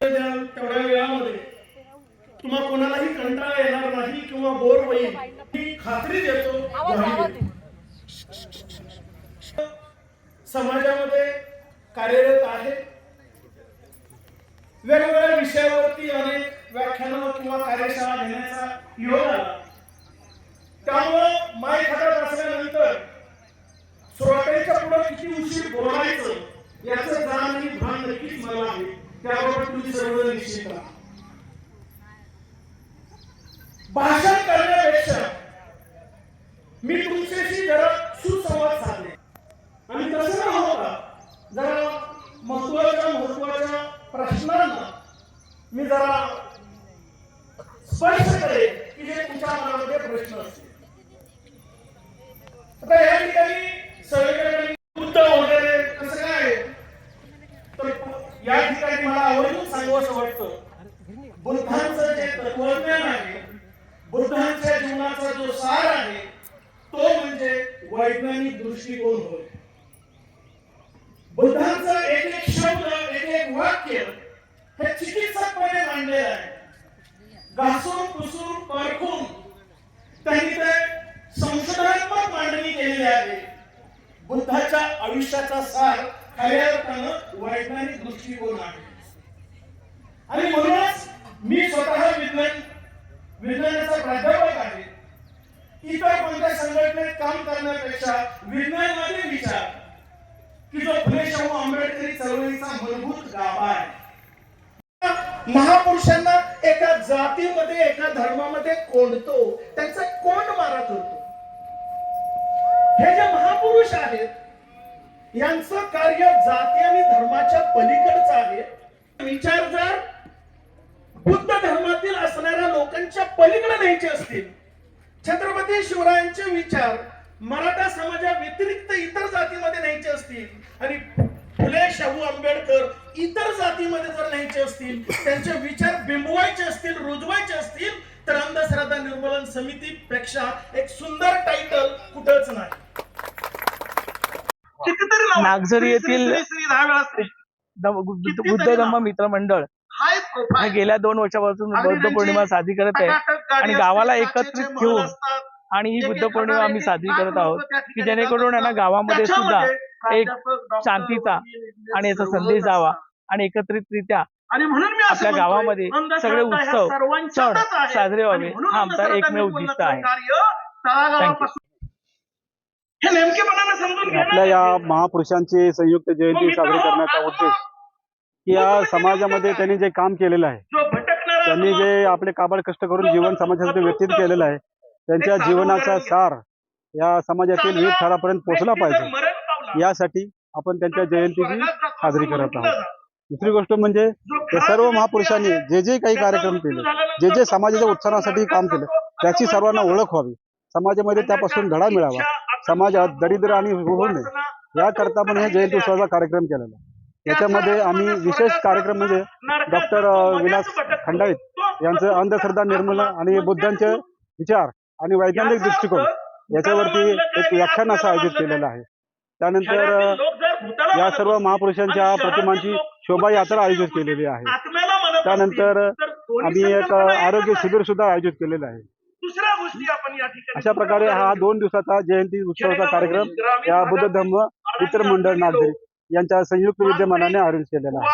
तेवढ्या वेळामध्ये तुम्हा कोणालाही कंटाळा येणार नाही किंवा बोर होईल ही खात्री देतो समाजामध्ये कार्यरत आहे. वेगवेगळ्या विषयावरती अनेक व्याख्यानं किंवा कार्यशाळा घेण्याचा योग आला. त्यामुळं माय खात्यात असल्यानंतर सोळा पुढे किती उशीर बोलायचं याचं जाण आणि भान नक्कीच मला आहे. त्याबाबत तुम्ही सर्व निश्चित भाषण करण्यापेक्षा मी तुमच्याशी जरा सुसंवाद साधले. आणि तसं न होता जरा महत्त्वाच्या महत्त्वाच्या प्रश्नांना मी जरा स्पर्श करेल की जे तुमच्या मनामध्ये प्रश्न असतील. आता या ठिकाणी सगळीकडे बुद्ध वगैरे कसं काय आहे? तर या ठिकाणी मला आवर्जून सांगावं असं वाटतं. बुद्धांचं जे तत्वज्ञान आहे बुद्धांच्या जीवनाचा जो सार आहे तो म्हणजे वैज्ञानिक दृष्टिकोन होय. बुद्धांचं एक एक शब्द एक एक वाक्य हे चिकित्सकपणे मांडलेलं आहे. घासून पुसून परखून त्यांनी ते संशोधनात्मक मांडणी केलेली आहे. बुद्धाच्या आयुष्याचा सार खऱ्या अर्थानं वैज्ञानिक दृष्टिकोन आहे. आणि म्हणूनच मी स्वतः विज्ञान विज्ञानाचा प्राध्यापक आहे. इतर कोणत्या संघटनेत काम करण्यापेक्षा विज्ञानामध्ये विचार. की जो फुले शाहू आंबेडकरी चळवळीचा मूलभूत गाभा आहे. महापुरुषांना एका जातीमध्ये एका धर्मामध्ये कोंडतो त्यांचा कोंड मारा करतो. हे जे महापुरुष आहेत यांचं कार्य जाती आणि धर्माच्या पलीकडचं आहे. विचार जर बुद्ध धर्मातील असणाऱ्या लोकांच्या पलीकडे न्यायचे असतील छत्रपती शिवरायांचे विचार मराठा समाजा व्यतिरिक्त इतर जातीमध्ये न्यायचे असतील आणि फुले शाहू आंबेडकर इतर जातीमध्ये जर न्यायचे असतील त्यांचे विचार बिंबवायचे असतील रुजवायचे असतील तर अंधश्रद्धा निर्मूलन समितीपेक्षा एक सुंदर टायटल कुठंच नाही. नागझरी येथील बुद्ध धम्म. मित्र मंडळ हे. गेल्या दोन वर्षापासून बौद्ध पौर्णिमा साजरी करत आहे आणि गावाला एकत्रित असतात. आणि ही बुद्ध पौर्णिमा आम्ही साजरी करत आहोत की जेणेकरून यांना. गावामध्ये सुद्धा एक शांतीचा आणि याचा संदेश जावा. आणि एकत्रितरित्या आणि म्हणून मी असं आपल्या गावामध्ये सगळे उत्सव, सण. साजरे व्हावे हा आमचा एकमेव उद्दिष्ट आहे. हे आपल्या या. महापुरुषांची संयुक्त जयंती साजरी करण्याचा उद्देश की या समाजामध्ये त्यांनी जे काम केलेलं आहे त्यांनी जे आपले काबाड कष्ट करून जीवन समाजासाठी व्यतीत केलेलं आहे त्यांच्या जीवनाचा सार या समाजातील विविध थरापर्यंत पोहोचला पाहिजे. यासाठी आपण त्यांच्या जयंतीची साजरी करत आहोत. दुसरी गोष्ट म्हणजे या सर्व महापुरुषांनी जे जे काही कार्यक्रम केले जे जे समाजाच्या उत्थानासाठी काम केलं त्याची सर्वांना. ओळख व्हावी. समाजामध्ये त्यापासून धडा मिळावा. समाजात दरिद्र आणि होऊ नये. याकरता आपण हे जयंती उत्सवाचा कार्यक्रम केलेला याच्यामध्ये आम्ही विशेष कार्यक्रम म्हणजे डॉक्टर विलास खंडाळीत यांचं अंधश्रद्धा निर्मूलन आणि बुद्धांचे विचार आणि वैज्ञानिक दृष्टिकोन याच्यावरती एक व्याख्यान असं आयोजित केलेलं आहे. त्यानंतर या सर्व महापुरुषांच्या प्रतिमांची शोभायात्रा आयोजित केलेली आहे. त्यानंतर आम्ही एक आरोग्य शिबिर सुद्धा आयोजित केलेलं आहे. अशा प्रकारे हा दोन दिवसाचा जयंती उत्सवाचा कार्यक्रम या बुद्ध धम्म मंडळ नागझरी यांच्या संयुक्त विद्यमानाने आयोजित केलेला आहे.